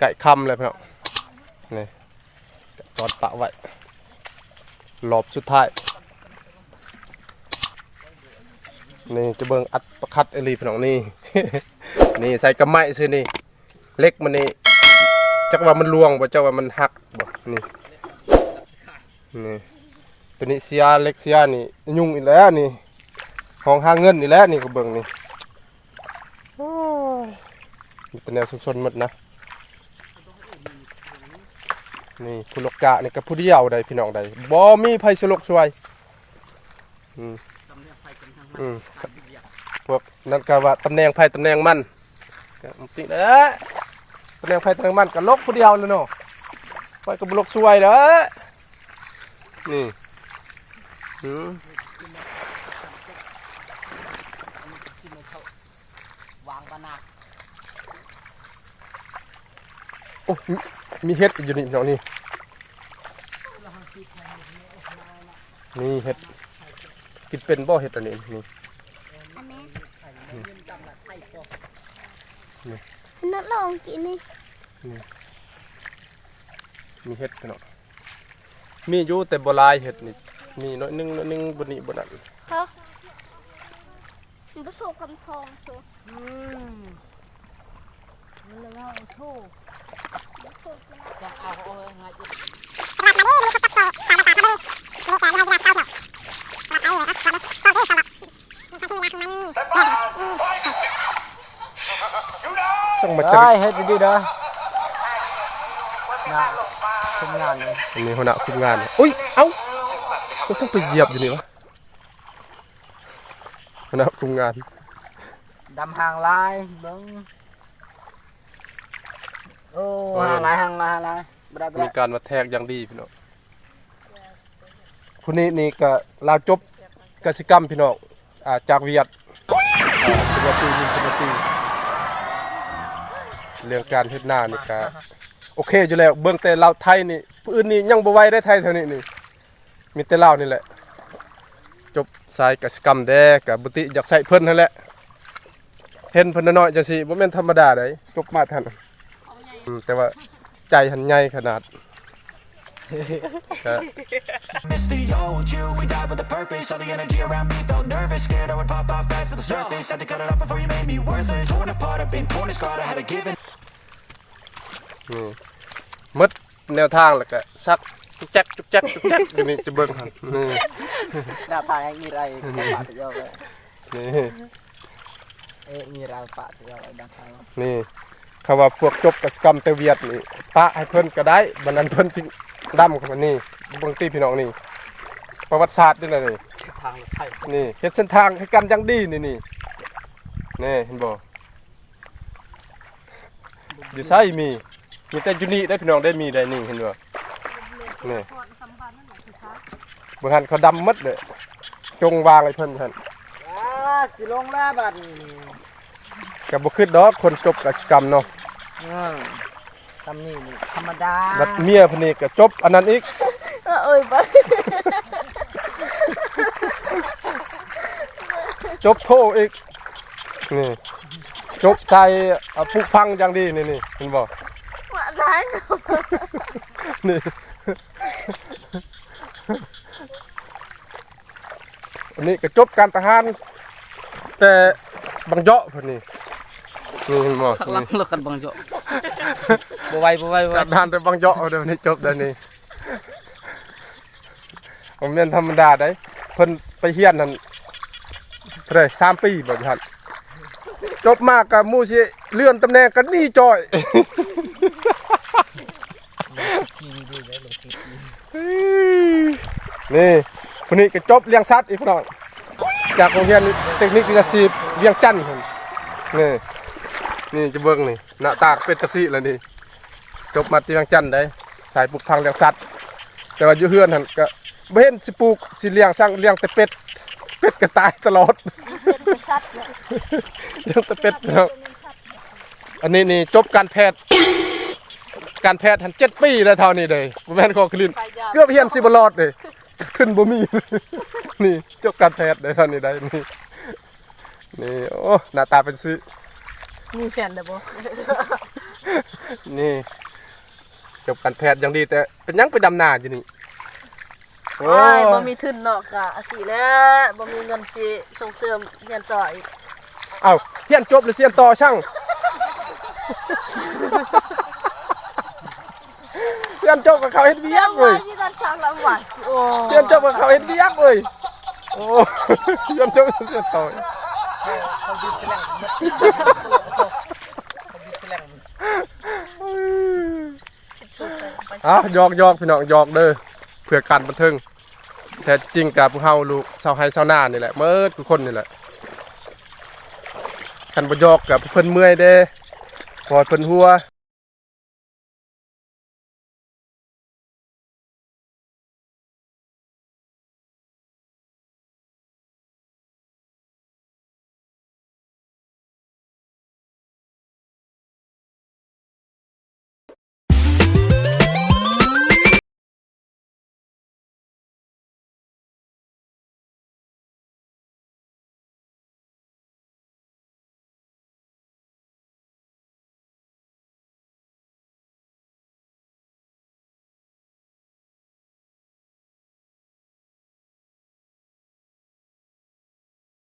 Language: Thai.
ไก่คำเลยพี่น้องนี่จอดปะไว้รอบสุดท้ายนี่จะเบิ่งอัดประคัดเอลีพี่น้องนี่ นี่ใส่กระไม้ซื้อนี่ เล็กมันนี่จักว่ามันลวงบ่จักว่ามันหักบ่นี่นี่ตัวนี้เสียเล็กเสียนี่ ยุ่งอีกแล้วนี่ของหาเงินอีกแล้วนี่ก็เบิ่งนี่โอ้ยมีแต่แนวสนๆหมดนะ นี่คุณลกกะนี่ก็ผู้เดียวใดพี่น้องใดบ่มีไผสลกช่วยอืมอืมพวกนั่นก็ว่าตำแหน่งไผ่ตำแหน่งมันก็ติเด้อตำแหน่งไผ่ตำแหน่งมันก็ลกผู้เดียวเลยเนาะไผก็บ่ลกช่วยเด้อนี่อืม วางบานา โอ้มีมีเห็ดอยู่นี่เนาะนี่นี่เห็ดกินเป็นบ่เห็ดอันนี้นี่อันนี้นัดลองกินนี่มีเห็ดเนาะมีอยู่แต่บ่หลายเห็ดนี่มีน้อยหนึงน้อยหนึงบนนี้บนนั้นฮะมันผสมคำพองชัวอืมแล้วเอาโซ่ จะเอาเอาหาจิสั่งมาจากได้เฮ็ดดีๆเด้อน่ะทำงานเลยอันนี้หัวหน้าคุมงานอุ้ยเอ้าก็สั่งไปเหยียบอยู่นี่วะหัวหน้าคุมงานดำหางลายเบิ่ง โอ้หางลายหางลายหางลายบ่ได้บ่มีได้การมาแทกอย่างดีพี่น้องคนนี้นี่ก็ลาวจบกสิกรรมพี่น้องอ่าจากเวียดอ่าเป็นว่าปีนี้เป็นว่าปีเรื่องการเฮ็ดนานี่ก็โอเคอยู่แล้วเบื้องแต่ลาวไทยนี่ผู้อื่นนี่ยังบ่ไหวได้ไทยเท่านี้นี่มีแต่ลาวนี่แหละ จบสายกสิกรรมแด้กับบุติอยากใส่เพิ่นนั่นแหละเห็นเพิ่นน้อยๆจังซี่บ่แม่นธรรมดาเด้จบมาทัน อืมแต่ว่าใจหันใหญ่ขนาดก็ Miss the old you, we died with a purpose All the energy around me felt nervous Scared I would pop off fast to the surface Had to cut it off before you made me worthless Torn apart, I've been torn and scarred I had to give in นี่หมดแนวทางแล้วก็ซักจุกแจ๊กจุกแจ๊กจุกแจ๊กอยู่นี่จะเบิ่งหั่นนี่หน้าตายังมีไรปะเยอะเลยนี่เอ๊ะมีไรปะเยอะเลยดังเขานี่ เขาว่าพวกจบกสิกรรมแต่เวียดนี่ปะให้เพิ่นก็ได้บัดนั้นเพิ่นสิดำเข้ามานี่เบิ่งตีพี่น้องนี่ ประวัติศาสตร์นี่แหละนี่ทางรถไฟนี่เฮ็ดเส้นทางให้กันอยังดีนี่นี่นี่เห็นบ่อยู่ไสมีมีแต่อยู่นี่ได้พี่น้องได้มีได้นี่เห็นบ่นี่บางหันเขาดำหมดเลยจงวางให้เพิ่นท่านอ่าสิลงแล้วบัดนี้ก็บ่คิดดอกคนจบกสิกรรมเนาะ อืมทำนี่นี่ธรรมดาบัดเมียเพิ่นนี่ก็จบอันนั้นอีก เอ้ยบ้าจบโทอีกนี่จบใส่เอาปลูกพังอย่างดีนี่นี่เห็นบ่มาร้ายนี่ อันนี้ก็จบการทหาร แต่บางเยาะเพิ่นนี่ นี่เห็นบ่ข้างหลันี่งรถกันบังโจบ่ไหวบ่ไหวบ่ไหวการทหารแต่บางเยาะเดี๋ยวนี้จบเดี๋ยวนี้ผมเรียนธรรมดาได้เพิ่นไปเฮียนนั่นเท่าไหร่สามปีบ่ทันจบมากกับหมู่สิเลื่อนตำแหน่งกันนี่จอยนี่คนนี้ก็จบเลี้ยงสัตว์อีกพี่น้องจากโรงเรียนเทคนิควิทยาศาสตร์เวียงจันทน์พุ่น นี่นี่จะเบิ่งนี่หน้าตาเป็นจังซี่แล้วนี่จบมาที่เวียงจันทน์ได้สายปลูกพังเลี้ยงสัตว์แต่ว่าอยู่เฮือนหั่นก็บ่เห็นสิปลูกสิเลี้ยงสร้างเลี้ยงแต่เป็ดเป็ดก็ตายตลอดเป็นสัตว์เนี่ยเลี้ยงแต่เป็ดพี่น้องอันนี้นี่จบการแพทย์ การแพทย์หันเจ็ดปีแล้วเท่านี้เลยบ่แม่นของคลินเกือบเฮียนสิบรอดเลยขึ้นบ่มีนี่จบการแพทย์ได้เท่านี้ได้นี่นี่โอ้หน้าตาเป็นซื้อ มีแฟนแล้วบ่นี่จบการแพทย์อย่างดีแต่เป็นยังไปดำนาอยู่นี่โอ้โอ้ยบ่มีทุนเนาะกะสิแล้วบ่มีเงินสิส่งเสริมเรียนต่ออีกเอ้าเฮียนจบหรือเสียนต่อช่างเฮียนจบกับเขาเฮ็ดเวียกเลยที่กันช่างละหวัดโอ้เฮียนจบกับเขาเฮ็ดเวียกเลยโอ้เฮียนจบกับเสียนต่อ เขายึดแสลงเขายึดแสลงอะยอกยอกพี่น้องยอกเด้อเพื่อการบันเทิงแท้จริงกับพวกเฮาลูกชาวไฮชาวนานี่แหละเมื่อทุกคนนี่แหละกันบ่ยอกกับเพิ่นเมื่อยเด้พอเพิ่นหัว